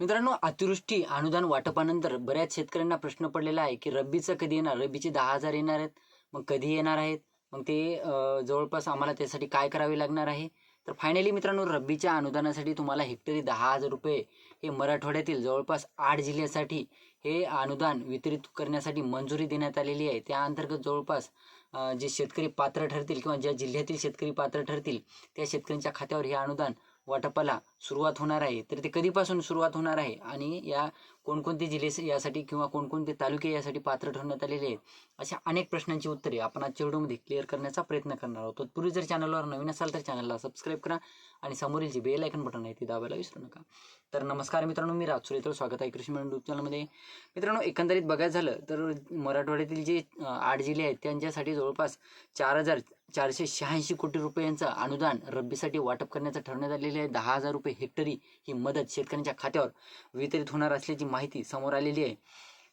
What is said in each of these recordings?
मित्रांनो अतिवृष्टी अनुदान वाटपानंतर बऱ्याच शेतकऱ्यांना प्रश्न पडलेला आहे की रब्बीचं कधी येणार? रब्बीचे दहा हजार येणार आहेत. मग कधी येणार आहेत? मग ते जवळपास आम्हाला त्यासाठी काय करावे लागणार आहे? तर फायनली मित्रांनो रब्बीच्या अनुदानासाठी तुम्हाला हेक्टरी दहा हजार रुपये हे मराठवाड्यातील जवळपास आठ जिल्ह्यासाठी हे अनुदान वितरित करण्यासाठी मंजुरी देण्यात आलेली आहे. त्या अंतर्गत जवळपास जे शेतकरी पात्र ठरतील किंवा ज्या जिल्ह्यातील शेतकरी पात्र ठरतील त्या शेतकऱ्यांच्या खात्यावर हे अनुदान वाटपाला सुरुवात होणार आहे. तर ते कधीपासून सुरुवात होणार आहे आणि या कोणकोणते जिल्हे यासाठी किंवा कोणकोणते तालुके यासाठी पात्र ठरवण्यात आलेले आहेत अशा अनेक प्रश्नांची उत्तरे आपण आजच्या व्हिडिओमध्ये क्लिअर करण्याचा प्रयत्न करणार आहोत. तत्पूर्वी जर चॅनलवर नवीन असाल तर चॅनलला सबस्क्राईब करा आणि समोरील जे बेल आयकन बटन आहे ते दाबायला विसरू नका. तर नमस्कार मित्रांनो मी राज सुरेत्र स्वागत आहे कृषी मंडळ चॅनलमध्ये मित्रांनो एकंदरीत बघायचं झालं तर मराठवाड्यातील जे आठ जिल्हे आहेत त्यांच्यासाठी जवळपास चार हजार चारशे शहाऐंशी कोटी रुपयांचं अनुदान रब्बीसाठी वाटप करण्याचं ठरवण्यात आलेले आहे. दहा हजार रुपये हेक्टरी ही मदत शेतकऱ्यांच्या खात्यावर वितरित होणार असल्याची माहिती समोर आलेली आहे.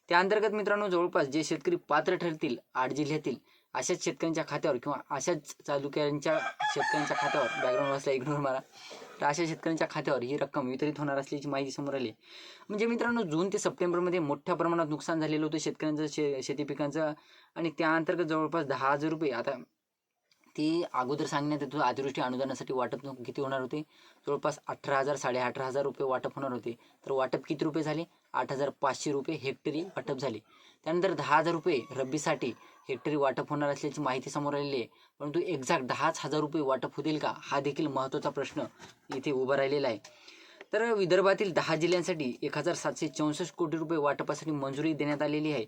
त्या अंतर्गत मित्रांनो जवळपास जे शेतकरी पात्र ठरतील आठ जिल्ह्यातील अशाच शेतकऱ्यांच्या खात्यावर किंवा अशाच तालुक्यांच्या शेतकऱ्यांच्या खात्यावर बॅकग्राऊंड वाचला इग्नोर मारा. तर अशा शेतकऱ्यांच्या खात्यावर ही रक्कम वितरित होणार असल्याची माहिती समोर आली म्हणजे मित्रांनो जून ते सप्टेंबरमध्ये मोठ्या प्रमाणात नुकसान झालेलं होतं शेतकऱ्यांचं शे शेती पिकांचं. आणि त्या अंतर्गत जवळपास दहा हजार रुपये आता ती अगोदर सांगण्यात येत अतिवृष्टी अनुदानासाठी वाटप किती होणार होते? जवळपास अठरा हजार साडे अठरा हजार रुपये वाटप होणार होते. तर वाटप किती रुपये झाले? आठ हजार पाचशे रुपये हेक्टरी वाटप झाले. त्यानंतर दहा हजार रुपये रब्बीसाठी हेक्टरी वाटप होणार असल्याची माहिती समोर आलेली आहे. परंतु एक्झॅक्ट दहाच हजार रुपये वाटप होतील का? हा देखील महत्त्वाचा प्रश्न इथे उभा राहिलेला आहे. तर विदर्भातील दहा जिल्ह्यांसाठी एक हजार सातशे चौसष्ट कोटी रुपये वाटपासाठी मंजुरी देण्यात आलेली आहे.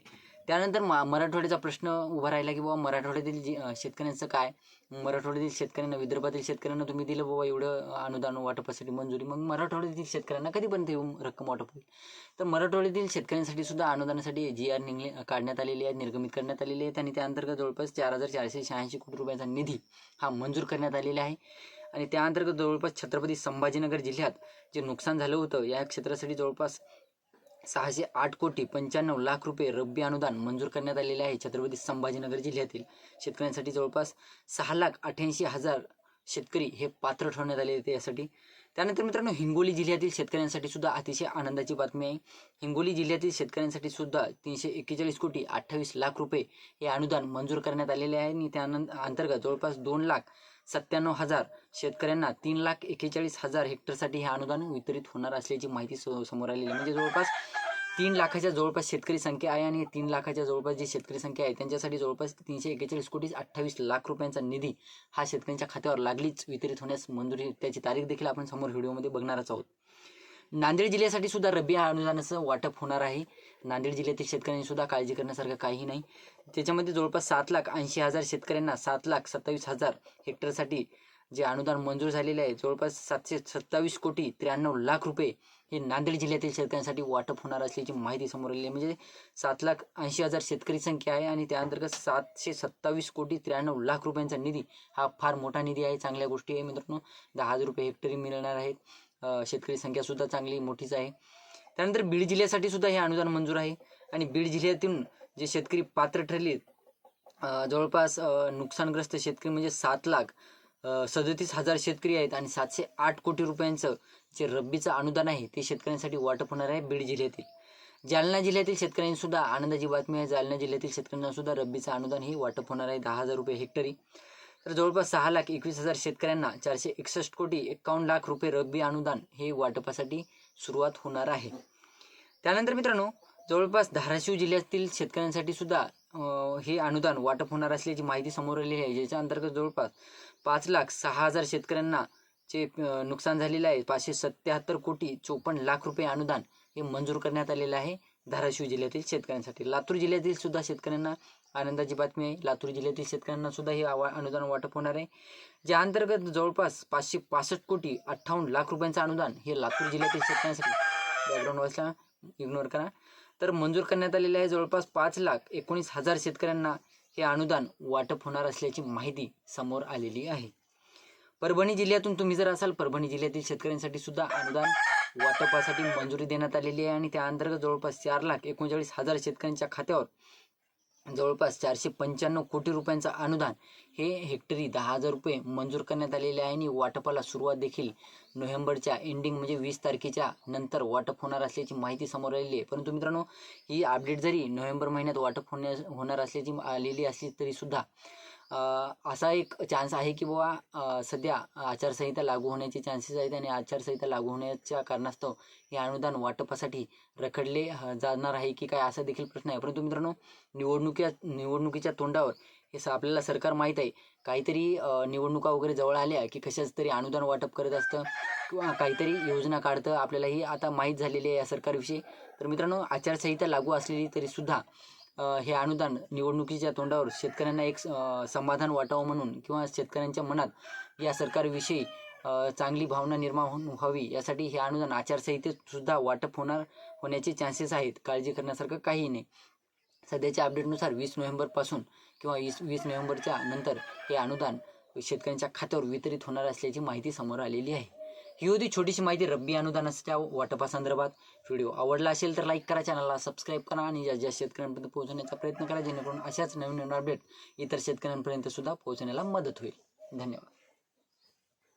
त्यानंतर मा मराठवाड्याचा प्रश्न उभा राहिला की बाबा मराठवाड्यातील जी शेतकऱ्यांचं काय? मराठवाड्यातील शेतकऱ्यांना विदर्भातील शेतकऱ्यांना तुम्ही दिलं बाबा एवढं अनुदान वाटपासाठी मंजुरी. मग मराठवाड्यातील शेतकऱ्यांना कधीपर्यंत येऊन रक्कम वाटप होईल? तर मराठवाड्यातील शेतकऱ्यांसाठी सुद्धा अनुदानासाठी जी आर निघले काढण्यात आलेली आहे निर्गमित करण्यात आलेली आहेत आणि त्याअंतर्गत जवळपास चार हजार चारशे शहाऐंशी कोटी रुपयांचा निधी हा मंजूर करण्यात आलेला आहे. आणि त्याअंतर्गत जवळपास छत्रपती संभाजीनगर जिल्ह्यात जे नुकसान झालं होतं या क्षेत्रासाठी जवळपास सहाशे आठ कोटी पंच्याण्णव लाख रुपये रब्बी अनुदान मंजूर करण्यात आलेले आहे. छत्रपती संभाजीनगर जिल्ह्यातील शेतकऱ्यांसाठी जवळपास सहा लाख अठ्ठ्याऐंशी हजार शेतकरी हे पात्र ठरवण्यात आले होते यासाठी. त्यानंतर मित्रांनो हिंगोली जिल्ह्यातील शेतकऱ्यांसाठी सुद्धा अतिशय आनंदाची बातमी आहे. हिंगोली जिल्ह्यातील शेतकऱ्यांसाठी सुद्धा तीनशे एक्केचाळीस कोटी अठ्ठावीस लाख रुपये हे अनुदान मंजूर करण्यात आलेले आहे आणि त्या अंतर्गत जवळपास दोन लाख सत्त्याण्णव हजार. शेतकऱ्यांना तीन लाख एक्केचाळीस हजार हेक्टरसाठी हे अनुदान वितरित होणार असल्याची माहिती सो- समोर आलेली आहे. म्हणजे जवळपास तीन लाखाच्या जवळपास शेतकरी संख्या आहे आणि तीन लाखाच्या जवळपास जी शेतकरी संख्या आहे त्यांच्यासाठी जवळपास तीनशे एक्केचाळीस कोटी अठ्ठावीस लाख रुपयांचा निधी हा शेतकऱ्यांच्या खात्यावर लागलीच वितरित होण्यास मंजुरी त्याची तारीख देखील आपण समोर व्हिडिओमध्ये बघणारच आहोत. नांदेड जिल्ह्यासाठी सुद्धा रब्बी अनुदानाचं वाटप होणार आहे. नांदेड जिल्ह्यातील शेतकऱ्यांनी सुद्धा काळजी करण्यासारखं काही नाही. त्याच्यामध्ये जवळपास सात लाख ऐंशी हजार शेतकऱ्यांना सात लाख सत्तावीस हजार हेक्टरसाठी जे अनुदान मंजूर झालेले आहे जवळपास सातशे सत्तावीस कोटी त्र्याण्णव लाख रुपये हे नांदेड जिल्ह्यातील शेतकऱ्यांसाठी वाटप होणार असल्याची माहिती समोर आलेली आहे. म्हणजे सात लाख ऐंशी हजार शेतकरी संख्या आहे आणि त्याअंतर्गत सातशे सत्तावीस कोटी त्र्याण्णव लाख रुपयांचा निधी हा फार मोठा निधी आहे चांगल्या गोष्टी आहे मित्रांनो. दहा हजार रुपये हेक्टरी मिळणार आहेत. शेतकरी संख्या सुद्धा चांगली मोठीच आहे. त्यानंतर बीड जिल्ह्यासाठी सुद्धा हे अनुदान मंजूर आहे. आणि बीड जिल्ह्यातून जे शेतकरी पात्र ठरले जवळपास नुकसानग्रस्त शेतकरी म्हणजे सात लाख सदतीस हजार शेतकरी आहेत आणि सातशे आठ कोटी रुपयांचं जे रब्बीचं अनुदान आहे ते शेतकऱ्यांसाठी वाटप होणार आहे बीड जिल्ह्यातील. जालना जिल्ह्यातील शेतकऱ्यांनी सुद्धा आनंदाची बातमी आहे. जालना जिल्ह्यातील शेतकऱ्यांना सुद्धा रब्बीचं अनुदान हे वाटप होणार आहे. दहा हजार रुपये हेक्टरी. तर जवळपास सहा लाख एकवीस हजार शेतकऱ्यांना चारशे एकसष्ट कोटी एक्कावन्न लाख रुपये रब्बी अनुदान हे वाटपासाठी सुरुवात होणार आहे. त्यानंतर मित्रांनो जवळपास धाराशिव जिल्ह्यातील शेतकऱ्यांसाठी सुद्धा हे अनुदान वाटप होणार असल्याची माहिती समोर आलेली आहे. ज्याच्या अंतर्गत जवळपास पाच लाख सहा हजार शेतकऱ्यांना चे नुकसान झालेलं आहे. पाचशे सत्याहत्तर कोटी चोपन्न लाख रुपये अनुदान हे मंजूर करण्यात आलेलं आहे धाराशिव जिल्ह्यातील शेतकऱ्यांसाठी. लातूर जिल्ह्यातील सुद्धा शेतकऱ्यांना आनंदाची बातमी आहे. लातूर जिल्ह्यातील शेतकऱ्यांना सुद्धा हे आवा- अनुदान वाटप होणार आहे. ज्या अंतर्गत जवळपास पाचशे पासष्ट कोटी अठ्ठावन्न लाख रुपयांचं अनुदान हे लातूर जिल्ह्यातील शेतकऱ्यांसाठी बॅकग्राऊंड वाचला. इग्नोर करा. तर मंजूर करण्यात आलेले आहे. जवळपास पाच लाख एकोणीस हजार शेतकऱ्यांना हे अनुदान वाटप होणार असल्याची माहिती समोर आलेली आहे. परभणी जिल्ह्यातून तुम्ही जर असाल परभणी जिल्ह्यातील शेतकऱ्यांसाठी सुद्धा अनुदान वाटपासाठी मंजुरी देण्यात आलेली आहे. आणि त्या अंतर्गत जवळपास चार लाख एकोणचाळीस हजार शेतकऱ्यांच्या खात्यावर जवळपास चारशे पंच्याण्णव कोटी रुपयांचं अनुदान हे हेक्टरी दहा हजार रुपये मंजूर करण्यात आलेले आहे आणि वाटपाला सुरुवात देखील नोव्हेंबरच्या एंडिंग म्हणजे वीस तारखेच्या नंतर वाटप होणार असल्याची माहिती समोर आलेली आहे. परंतु मित्रांनो ही अपडेट जरी नोव्हेंबर महिन्यात वाटप होण्या होणार असल्याची आलेली असली तरीसुद्धा असा एक चान्स आहे की बाबा सध्या आचारसंहिता लागू होण्याचे चान्सेस आहेत आणि आचारसंहिता लागू होण्याच्या कारणास्तव हे अनुदान वाटपासाठी रखडले जाणार आहे की काय असा देखील प्रश्न आहे. परंतु मित्रांनो निवडणुकी निवडणुकीच्या तोंडावर हे स- आपल्याला सरकार माहीत आहे काहीतरी निवडणुका वगैरे जवळ आल्या की कशाच तरी अनुदान वाटप करत असतं किंवा काहीतरी योजना काढतं आपल्यालाही आता माहीत झालेली आहे या सरकारविषयी. तर मित्रांनो आचारसंहिता लागू असलेली तरीसुद्धा हे अनुदान निवडणुकीच्या तोंडावर शेतकऱ्यांना एक समाधान वाटावं म्हणून किंवा शेतकऱ्यांच्या मनात या सरकारविषयी चांगली भावना निर्माण होऊन व्हावी यासाठी हे अनुदान आचारसंहितेतसुद्धा वाटप होणार होण्याचे चान्सेस आहेत. काळजी करण्यासारखं काहीही नाही. सध्याच्या अपडेटनुसार वीस नोव्हेंबरपासून किंवा वीस वीस नोव्हेंबरच्या नंतर हे अनुदान शेतकऱ्यांच्या खात्यावर वितरित होणार असल्याची माहिती समोर आलेली आहे. ही होती छोटीशी माहिती. रब्बी अनुदानाच्या वाटपासंदर्भात व्हिडिओ आवडला असेल तर लाईक करा चॅनलला सबस्क्राईब करा आणि ज्या ज्या शेतकऱ्यांपर्यंत पोहोचण्याचा प्रयत्न करा जेणेकरून अशाच नवीन नवीन अपडेट इतर शेतकऱ्यांपर्यंत सुद्धा पोहोचण्याला मदत होईल. धन्यवाद.